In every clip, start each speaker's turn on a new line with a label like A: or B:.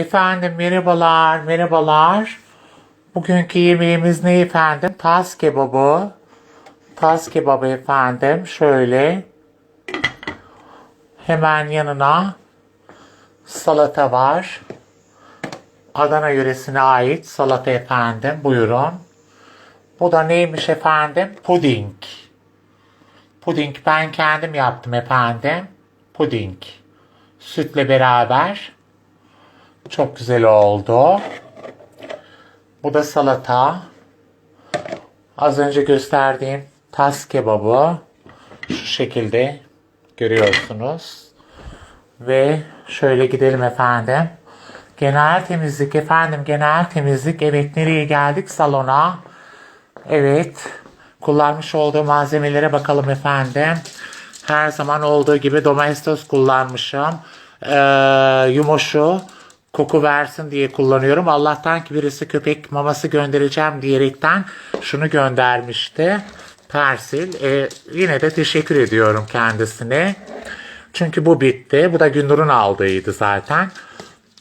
A: Efendim merhabalar, merhabalar. Bugünkü yemeğimiz ne efendim? Tas kebabı. Tas kebabı efendim. Şöyle. Hemen yanına salata var. Adana yöresine ait salata efendim. Buyurun. Bu da neymiş efendim? Puding. Puding ben kendim yaptım efendim. Puding. Sütle beraber. Çok güzel oldu. Bu da salata. Az önce gösterdiğim tas kebabı. Şu şekilde görüyorsunuz. Ve şöyle gidelim efendim. Genel temizlik efendim genel temizlik. Evet nereye geldik? Salona. Evet. Kullanmış olduğum malzemelere bakalım efendim. Her zaman olduğu gibi Domestos kullanmışım. Ee, yumoşu koku versin diye kullanıyorum. Allah'tan ki birisi köpek maması göndereceğim diyerekten şunu göndermişti. Persil. Ee, yine de teşekkür ediyorum kendisine. Çünkü bu bitti. Bu da Gündür'ün aldığıydı zaten.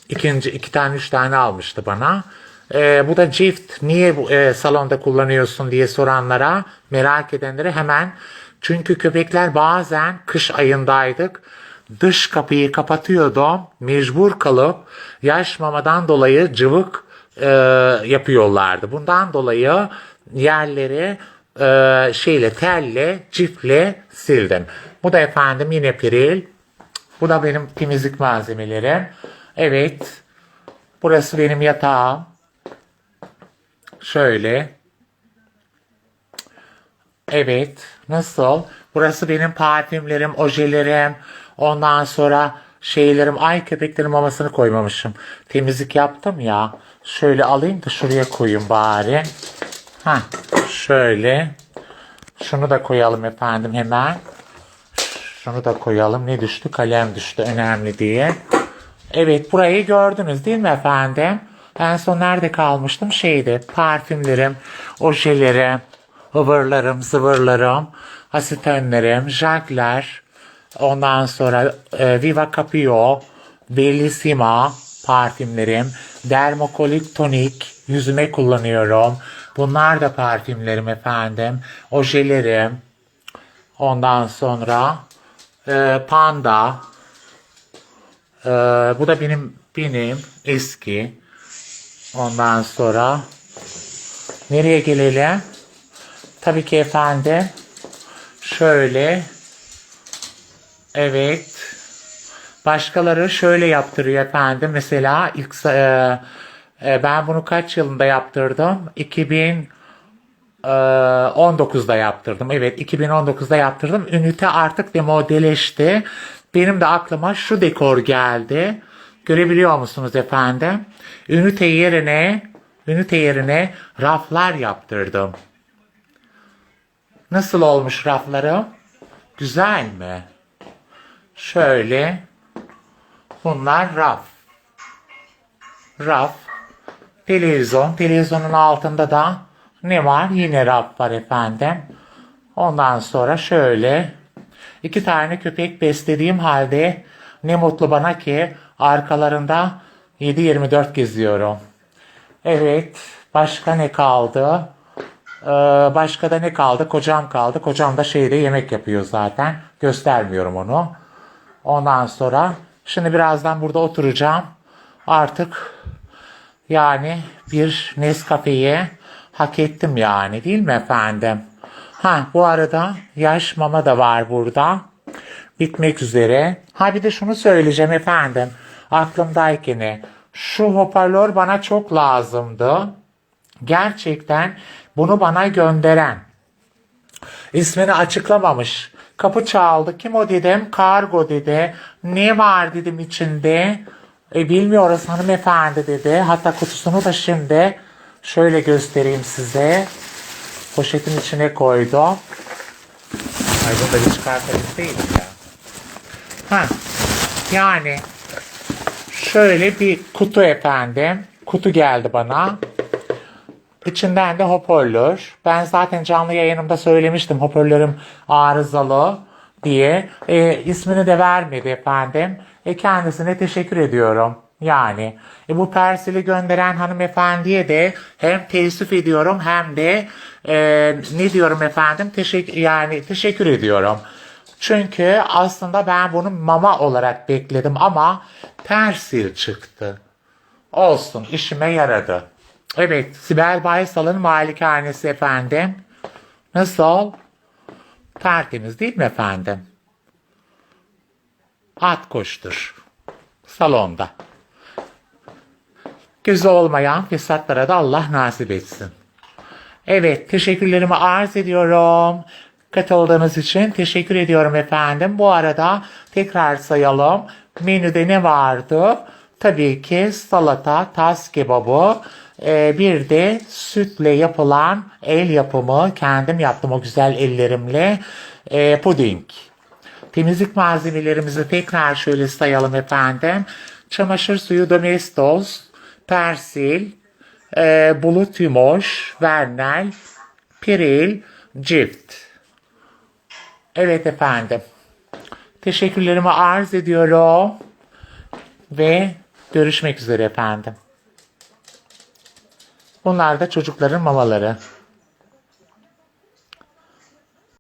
A: İkinci iki tane üç tane almıştı bana. Ee, bu da cift. Niye bu, e, salonda kullanıyorsun diye soranlara, merak edenlere hemen. Çünkü köpekler bazen kış ayındaydık. Dış kapıyı kapatıyordum. Mecbur kalıp yaş mamadan dolayı cıvık e, yapıyorlardı. Bundan dolayı yerleri e, şeyle telle, cifle sildim. Bu da efendim yine piril. Bu da benim temizlik malzemelerim. Evet. Burası benim yatağım. Şöyle. Evet. Nasıl? Burası benim parfümlerim, ojelerim. Ondan sonra şeylerim. Ay köpeklerin mamasını koymamışım. Temizlik yaptım ya. Şöyle alayım da şuraya koyayım bari. Ha, şöyle. Şunu da koyalım efendim hemen. Şunu da koyalım. Ne düştü? Kalem düştü. Önemli diye. Evet burayı gördünüz değil mi efendim? En son nerede kalmıştım? Şeydi parfümlerim, ojelerim, ıvırlarım, zıvırlarım, asitonlarım, jagler, ondan sonra e, Viva Capio, Bellissima parfümlerim, Dermokolik tonik yüzüme kullanıyorum. Bunlar da parfümlerim efendim. Ojelerim, ondan sonra e, Panda, ee, bu da benim benim eski. Ondan sonra nereye gelelim? Tabii ki efendim. Şöyle. Evet. Başkaları şöyle yaptırıyor efendim. Mesela ilk e, e, ben bunu kaç yılında yaptırdım? 2000 ee, 19'da yaptırdım. Evet 2019'da yaptırdım. Ünite artık demodeleşti. Benim de aklıma şu dekor geldi. Görebiliyor musunuz efendim? Ünite yerine ünite yerine raflar yaptırdım. Nasıl olmuş raflarım? Güzel mi? Şöyle. Bunlar raf. Raf. Televizyon. Televizyonun altında da ne var? Yine raf var efendim. Ondan sonra şöyle iki tane köpek beslediğim halde ne mutlu bana ki arkalarında 7-24 geziyorum. Evet. Başka ne kaldı? Ee, başka da ne kaldı? Kocam kaldı. Kocam da şeyde yemek yapıyor zaten. Göstermiyorum onu. Ondan sonra şimdi birazdan burada oturacağım. Artık yani bir Nescafe'yi hak ettim yani değil mi efendim? Ha bu arada yaş mama da var burada. Bitmek üzere. Ha bir de şunu söyleyeceğim efendim. Aklımdayken şu hoparlör bana çok lazımdı. Gerçekten bunu bana gönderen ismini açıklamamış. Kapı çaldı. Kim o dedim. Kargo dedi. Ne var dedim içinde. E, bilmiyoruz hanımefendi dedi. Hatta kutusunu da şimdi şöyle göstereyim size. Poşetin içine koydum. Ay bunu da bir çıkartayım değil ya. Ha, yani şöyle bir kutu efendim. Kutu geldi bana. İçinden de hoparlör. Ben zaten canlı yayınımda söylemiştim hoparlörüm arızalı diye. E, ismini de vermedi efendim. E, kendisine teşekkür ediyorum. Yani e, bu persili gönderen hanımefendiye de hem teessüf ediyorum hem de e, ne diyorum efendim teşekkür yani teşekkür ediyorum. Çünkü aslında ben bunu mama olarak bekledim ama persil çıktı. Olsun işime yaradı. Evet Sibel Baysal'ın malikanesi efendim. Nasıl? Tertemiz değil mi efendim? At koştur. Salonda. Gözü olmayan fesatlara da Allah nasip etsin. Evet, teşekkürlerimi arz ediyorum. Katıldığınız için teşekkür ediyorum efendim. Bu arada tekrar sayalım. Menüde ne vardı? Tabii ki salata, tas kebabı, e, bir de sütle yapılan el yapımı, kendim yaptım o güzel ellerimle, e, puding. Temizlik malzemelerimizi tekrar şöyle sayalım efendim. Çamaşır suyu Domestos, Persil, e, Bulut Yumoş, Vernel, Piril, Cift. Evet efendim. Teşekkürlerimi arz ediyorum. Ve görüşmek üzere efendim. Bunlar da çocukların mamaları.